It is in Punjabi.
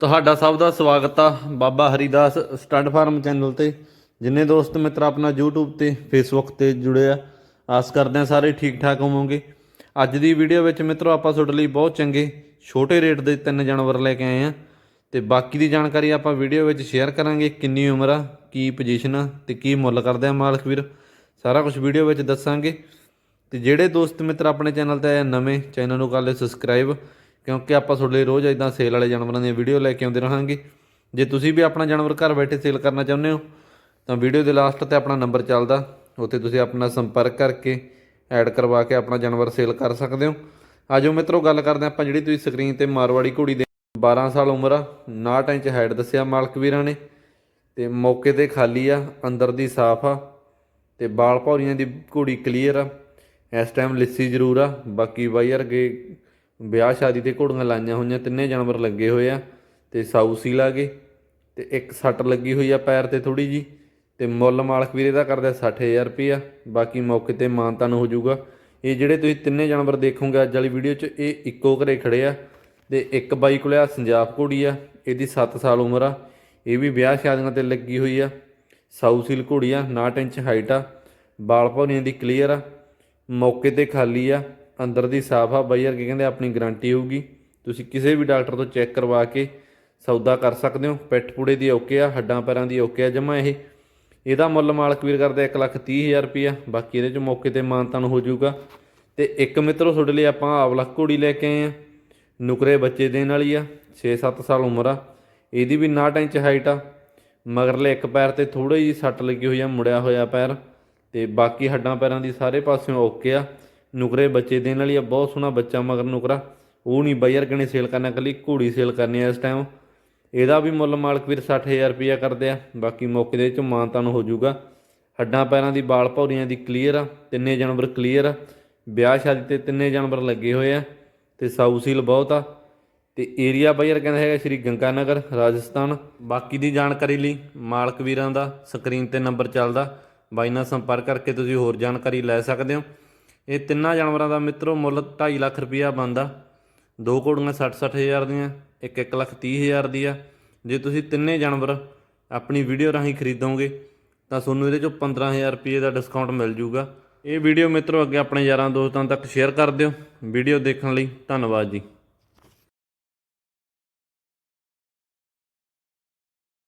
ਤੁਹਾਡਾ ਸਭ ਦਾ ਸਵਾਗਤ ਆ Baba Haridas stud farm channel ਤੇ। ਜਿੰਨੇ ਦੋਸਤ ਮਿੱਤਰ ਆਪਣਾ YouTube ਤੇ, Facebook ਤੇ ਜੁੜੇ ਆ, ਆਸ ਕਰਦੇ ਆ ਸਾਰੇ ਠੀਕ ਠਾਕ ਹੋਵੋਗੇ। ਅੱਜ ਦੀ ਵੀਡੀਓ ਵਿੱਚ ਮਿੱਤਰੋ ਆਪਾਂ ਤੁਹਾਡੇ ਲਈ ਬਹੁਤ ਚੰਗੇ, ਛੋਟੇ ਰੇਟ ਦੇ ਤਿੰਨ ਜਾਨਵਰ ਲੈ ਕੇ ਆਏ ਆ। ਤੇ ਬਾਕੀ ਦੀ ਜਾਣਕਾਰੀ ਆਪਾਂ ਵੀਡੀਓ ਵਿੱਚ ਸ਼ੇਅਰ ਕਰਾਂਗੇ, ਕਿੰਨੀ ਉਮਰ ਆ, ਕੀ ਪੋਜੀਸ਼ਨ ਆ ਤੇ ਕੀ ਮੁੱਲ ਕਰਦੇ ਆ ਮਾਲਕ ਵੀਰ। ਸਾਰਾ ਕੁਝ ਵੀਡੀਓ ਵਿੱਚ ਦੱਸਾਂਗੇ। ਤੇ ਜਿਹੜੇ ਦੋਸਤ ਮਿੱਤਰ ਆਪਣੇ ਚੈਨਲ ਤੇ ਆਏ ਆ ਨਵੇਂ, ਚੈਨਲ ਨੂੰ ਕਰ ਲਿਓ ਸਬਸਕ੍ਰਾਈਬ ਕਿਉਂਕਿ ਆਪਾਂ ਤੁਹਾਡੇ ਲਈ ਰੋਜ਼ ਇਦਾਂ ਸੇਲ ਵਾਲੇ ਜਾਨਵਰਾਂ ਦੀਆਂ ਵੀਡੀਓ ਲੈ ਕੇ ਆਉਂਦੇ ਰਹਾਂਗੇ। ਜੇ ਤੁਸੀਂ ਵੀ ਆਪਣਾ ਜਾਨਵਰ ਘਰ ਬੈਠੇ ਸੇਲ ਕਰਨਾ ਚਾਹੁੰਦੇ ਹੋ, ਤਾਂ ਵੀਡੀਓ ਦੇ ਲਾਸਟ ਤੇ ਆਪਣਾ ਨੰਬਰ ਚੱਲਦਾ। ਉੱਥੇ ਤੁਸੀਂ ਆਪਣਾ ਸੰਪਰਕ ਕਰਕੇ ਐਡ ਕਰਵਾ ਕੇ ਆਪਣਾ ਜਾਨਵਰ ਸੇਲ ਕਰ ਸਕਦੇ ਹੋ। ਆਜੋ ਮਿੱਤਰੋ, ਗੱਲ ਕਰਦੇ ਹਾਂ ਆਪਾਂ ਜਿਹੜੀ ਤੁਸੀਂ ਸਕਰੀਨ ਤੇ ਮਾਰਵਾੜੀ ਘੋੜੀ ਦੇ 12 ਸਾਲ ਉਮਰ ਆ 59 ਇੰਚ ਹਾਈਟ ਦੱਸਿਆ ਮਾਲਕ ਵੀਰਾਂ ਨੇ। ਤੇ ਮੌਕੇ ਤੇ ਖਾਲੀ ਆ, ਅੰਦਰ ਦੀ ਸਾਫ਼ ਆ, ਤੇ ਬਾਲ ਭੌਰੀਆਂ ਦੀ ਘੋੜੀ ਕਲੀਅਰ ਆ। ਇਸ ਟਾਈਮ ਲਿੱਸੀ ਜ਼ਰੂਰ ਆ, ਬਾਕੀ ਬਾਈ ਵਰਗੇ ਵਿਆਹ ਸ਼ਾਦੀ ਤੇ ਘੋੜੀਆਂ ਲਾਈਆਂ ਹੋਈਆਂ, ਤਿੰਨੇ ਜਾਨਵਰ ਲੱਗੇ ਹੋਏ ਆ ਤੇ ਸਾਊ ਸੀ ਲਾਗੇ ਤੇ ਇੱਕ ਸੱਟ ਲੱਗੀ ਹੋਈ ਆ ਪੈਰ ਤੇ ਥੋੜੀ ਜੀ ਤੇ ਮੁੱਲ ਮਾਲਕ ਵੀਰੇ ਦਾ ਕਰਦਾ 60000 ਰੁਪਿਆ ਬਾਕੀ ਮੌਕੇ ਤੇ ਮਾਨਤਨ ਹੋ ਜਾਊਗਾ। ਇਹ ਜਿਹੜੇ ਤੁਸੀਂ ਤਿੰਨੇ ਜਾਨਵਰ ਦੇਖੋਗੇ ਅੱਜ ਵਾਲੀ ਵੀਡੀਓ 'ਚ, ਇਹ ਇੱਕੋ ਘਰੇ ਖੜੇ ਆ ਤੇ ਇੱਕ ਬਾਈ ਕੋਲੇ ਆ ਸੰਜਾਬ ਘੋੜੀ ਆ, ਇਹਦੀ 7 ਸਾਲ ਉਮਰ ਆ, ਇਹ ਵੀ ਵਿਆਹ ਸ਼ਾਦੀਆਂ ਤੇ ਲੱਗੀ ਹੋਈ ਆ। ਸਾਊ ਸੀਲ ਘੋੜੀ ਆ 59 ਇੰਚ ਹਾਈਟ ਆ, ਬਾਲ ਭੌਰੀਆਂ ਦੀ ਕਲੀਅਰ ਆ, ਮੌਕੇ ਤੇ ਖਾਲੀ ਆ ਅੰਦਰ ਦੀ ਸਾਫ਼ ਆ, ਬਾਈ ਵਰਗੇ ਕਹਿੰਦੇ ਆਪਣੀ ਗਾਰੰਟੀ ਹੋਊਗੀ। ਤੁਸੀਂ ਕਿਸੇ ਵੀ ਡਾਕਟਰ ਤੋਂ ਚੈੱਕ ਕਰਵਾ ਕੇ ਸੌਦਾ ਕਰ ਸਕਦੇ ਹੋ। ਪਿੱਠ ਪੂੜੇ ਦੀ ਓਕੇ ਆ, ਹੱਡਾਂ ਪੈਰਾਂ ਦੀ ਓਕੇ ਆ ਜਮਾ ਇਹ। ਇਹਦਾ ਮੁੱਲ ਮਾਲਕ ਵੀਰ ਕਰਦਾ 130000 ਰੁਪਿਆ ਬਾਕੀ ਇਹਦੇ ਚ ਮੌਕੇ ਤੇ ਮਾਨਤਨ ਹੋ ਜਾਊਗਾ। ਤੇ ਇੱਕ ਮਿੱਤਰੋ, ਤੁਹਾਡੇ ਲਈ ਆਪਾਂ ਆਵਲਾ ਘੋੜੀ ਲੈ ਕੇ ਆਏ ਆ। ਨੁਕਰੇ ਬੱਚੇ ਦੇਣ ਵਾਲੀ ਆ 6-7 ਸਾਲ ਉਮਰ ਆ। ਇਹਦੀ ਵੀ 59 ਇੰਚ ਹਾਈਟ ਆ। ਮਗਰਲੇ ਇੱਕ ਪੈਰ ਤੇ ਥੋੜੀ ਜਿਹੀ ਸੱਟ ਲੱਗੀ ਹੋਈ ਆ, ਮੁੜਿਆ ਹੋਇਆ ਪੈਰ। ਤੇ ਬਾਕੀ ਹੱਡਾਂ ਪੈਰਾਂ ਦੀ ਸਾਰੇ ਪਾਸਿਓਂ ਓਕੇ ਆ। ਨੁਕਰੇ ਬੱਚੇ ਦੇਣ ਵਾਲੀ ਆ, ਬਹੁਤ ਸੋਹਣਾ ਬੱਚਾ ਮਗਰ ਨੁਕਰਾ। ਉਹ ਨਹੀਂ ਬਾਈ ਵਰਗੇ ਨੇ ਸੇਲ ਕਰਨਾ, ਕੱਲੀ ਘੋੜੀ ਸੇਲ ਕਰਨੀ ਆ ਇਸ ਟਾਈਮ ਇਹਦਾ ਵੀ ਮੁੱਲ ਮਾਲਕ ਵੀਰ 60000 ਰੁਪਇਆ ਕਰਦੇ ਆ। ਬਾਕੀ ਮੌਕੇ ਦੇ ਵਿੱਚ ਮਾਨਤਨ ਹੋ ਜਾਊਗਾ। ਹੱਡਾਂ ਪੈਰਾਂ ਦੀ ਬਾਲ ਭੌਰੀਆਂ ਦੀ ਕਲੀਅਰ ਆ, ਤਿੰਨੇ ਜਾਨਵਰ ਕਲੀਅਰ ਆ। ਵਿਆਹ ਸ਼ਾਦੀ ਤੇ ਤਿੰਨੇ ਜਾਨਵਰ ਲੱਗੇ ਹੋਏ ਆ ਤੇ ਸਾਊ ਸੀਲ ਬਹੁਤ ਆ। ਤੇ ਏਰੀਆ ਬਾਈਰ ਕਹਿੰਦਾ ਹੈਗਾ ਸ਼੍ਰੀ ਗੰਗਾ ਨਗਰ ਰਾਜਸਥਾਨ। ਬਾਕੀ ਦੀ ਜਾਣਕਾਰੀ ਲਈ ਮਾਲਕ ਵੀਰਾਂ ਦਾ ਸਕਰੀਨ ਤੇ ਨੰਬਰ ਚੱਲਦਾ। ਬਾਈ ਨਾਲ ਸੰਪਰਕ ਕਰਕੇ ਤੁਸੀਂ ਹੋਰ ਜਾਣਕਾਰੀ ਲੈ ਸਕਦੇ ਹੋ। ਇਹ ਤਿੰਨਾਂ ਜਾਨਵਰਾਂ ਦਾ ਮਿੱਤਰੋ ਮੁੱਲ 2.5 ਲੱਖ ਰੁਪਇਆ ਬਣਦਾ। ਦੋ ਘੋੜੀਆਂ 60-60 ਹਜ਼ਾਰ ਦੀਆਂ, ਇੱਕ 1 ਲੱਖ 30 ਹਜ਼ਾਰ ਦੀ ਆ। ਜੇ ਤੁਸੀਂ ਤਿੰਨੇ ਜਾਨਵਰ ਆਪਣੀ ਵੀਡੀਓ ਰਾਹੀਂ ਖਰੀਦੋਗੇ, ਤਾਂ ਤੁਹਾਨੂੰ ਇਹਦੇ ਚੋਂ 15000 ਰੁਪਏ ਦਾ ਡਿਸਕਾਊਂਟ ਮਿਲ ਜੂਗਾ। ਇਹ ਵੀਡੀਓ ਮਿੱਤਰੋ ਅੱਗੇ ਆਪਣੇ ਯਾਰਾਂ ਦੋਸਤਾਂ ਤੱਕ ਸ਼ੇਅਰ ਕਰ ਦਿਓ। ਵੀਡੀਓ ਦੇਖਣ ਲਈ ਧੰਨਵਾਦ ਜੀ।